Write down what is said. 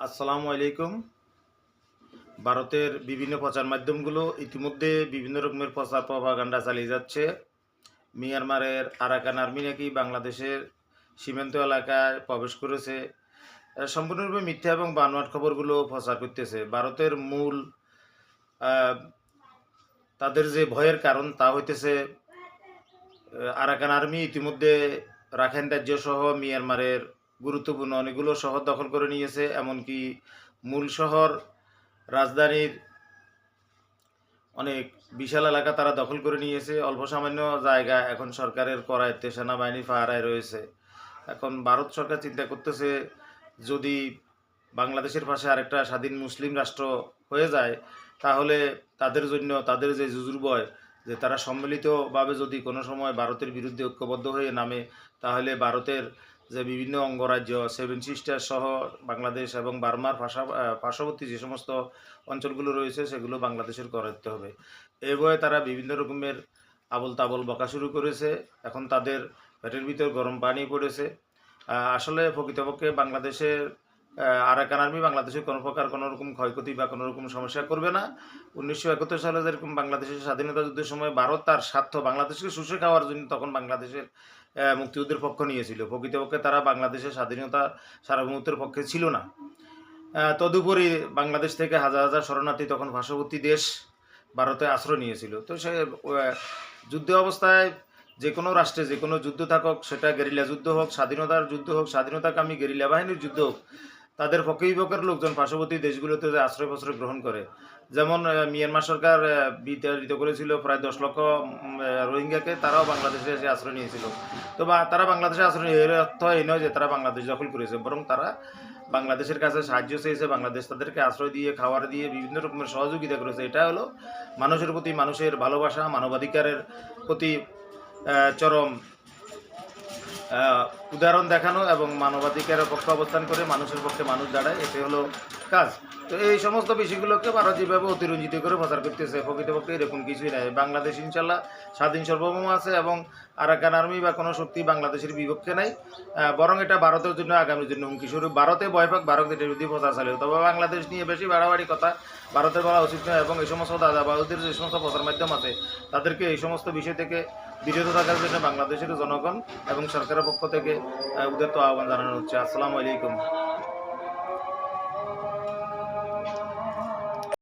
আসসালামু আলাইকুম। ভারতের বিভিন্ন প্রচার মাধ্যমগুলো ইতিমধ্যে বিভিন্ন রকমের প্রচার প্রভাগান্ডা চালিয়ে যাচ্ছে। মিয়ানমারের আরাকান আর্মি নাকি বাংলাদেশের সীমান্ত এলাকায় প্রবেশ করেছে। সম্পূর্ণরূপে মিথ্যা এবং বানোয়াট খবরগুলো প্রচার করতেছে। ভারতের মূল তাদের যে ভয়ের কারণ তা হইতেছে আরাকান আর্মি ইতিমধ্যে রাখাইন রাজ্য সহ মিয়ানমারের গুরুত্বপূর্ণ। অনেকগুলো শহর দখল করে নিয়েছে, এমনকি মূল শহর রাজধানীর অনেক বিশাল এলাকা তারা দখল করে নিয়েছে। অল্প সামান্য জায়গা এখন সরকারের করায়ত্তে সেনাবাহিনী পাহারায় রয়েছে। এখন ভারত সরকার চিন্তা করতেছে, যদি বাংলাদেশের পাশে আরেকটা স্বাধীন মুসলিম রাষ্ট্র হয়ে যায়, তাহলে তাদের জন্য, তাদের যে জুজুর বয় যে তারা সম্মিলিতভাবে যদি কোনো সময় ভারতের বিরুদ্ধে ঐক্যবদ্ধ হয়ে নামে, তাহলে ভারতের যে বিভিন্ন অঙ্গরাজ্য সেভেন সিস্টার সহ বাংলাদেশ এবং বার্মার পার্শ্ববর্তী যে সমস্ত অঞ্চলগুলো রয়েছে, সেগুলো বাংলাদেশের করাতে হবে। এ বয়ে তারা বিভিন্ন রকমের আবল তাবল বকা শুরু করেছে। এখন তাদের পেটের ভিতর গরম পানি পড়েছে। আসলে প্রকৃতপক্ষে বাংলাদেশের আরাকান আর্মি বাংলাদেশের কোনো প্রকার কোনো রকম ক্ষয়ক্ষতি বা কোনো রকম সমস্যা করবে না। উনিশশো একাত্তর সালে যেরকম বাংলাদেশের স্বাধীনতা যুদ্ধের সময় ভারত তার স্বার্থ বাংলাদেশকে শুষে খাওয়ার জন্য তখন বাংলাদেশের মুক্তিযুদ্ধের পক্ষ নিয়েছিল। প্রকৃতপক্ষে তারা বাংলাদেশের স্বাধীনতা সার্বভৌমত্বের পক্ষে ছিল না। তদুপরি বাংলাদেশ থেকে হাজার হাজার শরণার্থী তখন পার্শ্ববর্তী দেশ ভারতে আশ্রয় নিয়েছিল। তো সে যুদ্ধ অবস্থায় যে কোনো রাষ্ট্রে যে কোনো যুদ্ধ থাকুক, সেটা গেরিলা যুদ্ধ হোক, স্বাধীনতার যুদ্ধ হোক, স্বাধীনতাকামী গেরিলা বাহিনীর যুদ্ধ হোক তাদের পক্ষে বিপক্ষের লোকজন পার্শ্ববর্তী দেশগুলোতে আশ্রয় প্রশ্রয় গ্রহণ করে। যেমন মিয়ানমার সরকার বিতাড়িত করেছিল প্রায় দশ লক্ষ রোহিঙ্গাকে। তারাও বাংলাদেশে এসে আশ্রয় নিয়েছিল। তো বা, তারা বাংলাদেশে আশ্রয় এর অর্থ এই নয় যে তারা বাংলাদেশ দখল করেছে। বরং তারা বাংলাদেশের কাছে সাহায্য চেয়েছে, বাংলাদেশ তাদেরকে আশ্রয় দিয়ে খাবার দিয়ে, বিভিন্ন রকমের সহযোগিতা করেছে। এটা হলো মানুষের প্রতি মানুষের ভালোবাসা, মানবাধিকারের প্রতি চরম উদাহরণ দেখানো এবং মানবাধিকারের পক্ষে অবস্থান করে মানুষের পক্ষে মানুষ দাঁড়ায় এটাই হলো কাজ। তো এই সমস্ত বিষয়গুলোকে ভারত যেভাবে অতিরঞ্জিত করে প্রচার করতেছে প্রকৃতপক্ষে এরকম কিছুই নাই। বাংলাদেশ ইনশাল্লাহ স্বাধীন সার্বভৌম আছে এবং আরাকান আর্মি বা কোনো শক্তি বাংলাদেশের বিপক্ষে নাই। বরং এটা ভারতের জন্য আগামীর জন্য হুমকি স্বরূপ। ভারতে ভয় পাক ভারত এটার বিরুদ্ধে প্রচার চালিয়ে তবে বাংলাদেশ নিয়ে বেশি বাড়াবাড়ি কথা ভারতের বলা উচিত নয় এবং এই সমস্ত দাদা দাদাবাহুদের যে সমস্ত প্রচার মাধ্যম আছে তাদেরকে এই সমস্ত বিষয় থেকে বিরত থাকার জন্য বাংলাদেশের জনগণ এবং সরকারের পক্ষ থেকে আহ, উদাত্ত আহ্বান জানানো হচ্ছে। আসসালামু আলাইকুম।